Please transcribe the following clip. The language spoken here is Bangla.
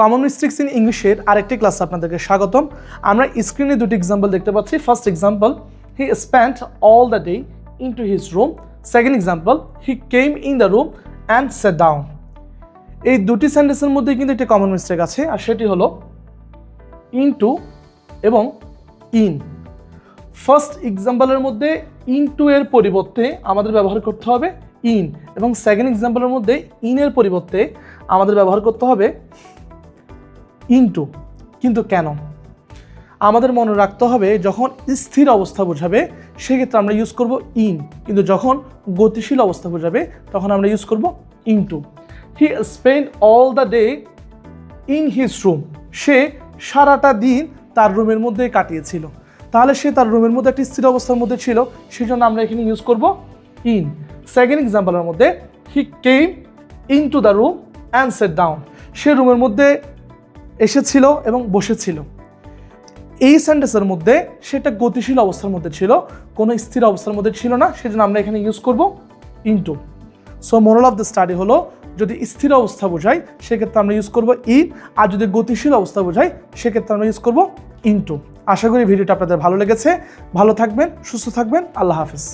কমন মিস্টেক্স ইন ইংলিশের আরেকটি ক্লাসে আপনাদেরকে স্বাগতম। আমরা স্ক্রিনে দুটি এক্সাম্পল দেখতে পাচ্ছি। First example he spend all the day in to his room second example he came in the room and set down এই দুটি সেন্টেন্সের মধ্যে কিন্তু একটি কমন মিস্টেক আছে, আর সেটি হলো ইন টু এবং ইন ফার্স্ট এক্সাম্পলের মধ্যে ইন টু এর পরিবর্তে আমাদের ব্যবহার করতে হবে ইন এবং সেকেন্ড এক্সাম্পলের মধ্যে ইনের পরিবর্তে আমাদের ব্যবহার করতে হবে ইনটু। কিন্তু কেন? আমাদের মনে রাখতে হবে যখন স্থির অবস্থা বোঝাবে, সেক্ষেত্রে আমরা ইউজ করব ইন কিন্তু যখন গতিশীল অবস্থা বোঝাবে, তখন আমরা ইউজ করব into he spend all the day in his room সে সারাটা দিন তার রুমের মধ্যে কাটিয়েছিল। তাহলে সে তার রুমের মধ্যে একটি স্থির অবস্থার মধ্যে ছিল সেই জন্য আমরা এখানে ইউজ করব ইন সেকেন্ড এক্সাম্পলের মধ্যে he came in to the room and set down সে রুমের মধ্যে এসেছিল এবং বসেছিল। এই সেন্টেন্সের মধ্যে সেটা গতিশীল অবস্থার মধ্যে ছিল, কোনো স্থির অবস্থার মধ্যে ছিল না, সেজন্য আমরা এখানে ইউজ করব into so moral of the study হলো, যদি স্থির অবস্থা বোঝাই, সেক্ষেত্রে আমরা ইউজ করব ইন আর যদি গতিশীল অবস্থা বোঝাই, সেক্ষেত্রে আমরা ইউজ করব ইনটু আশা করি ভিডিওটা আপনাদের ভালো লেগেছে। ভালো থাকবেন, সুস্থ থাকবেন, আল্লাহ হাফিজ।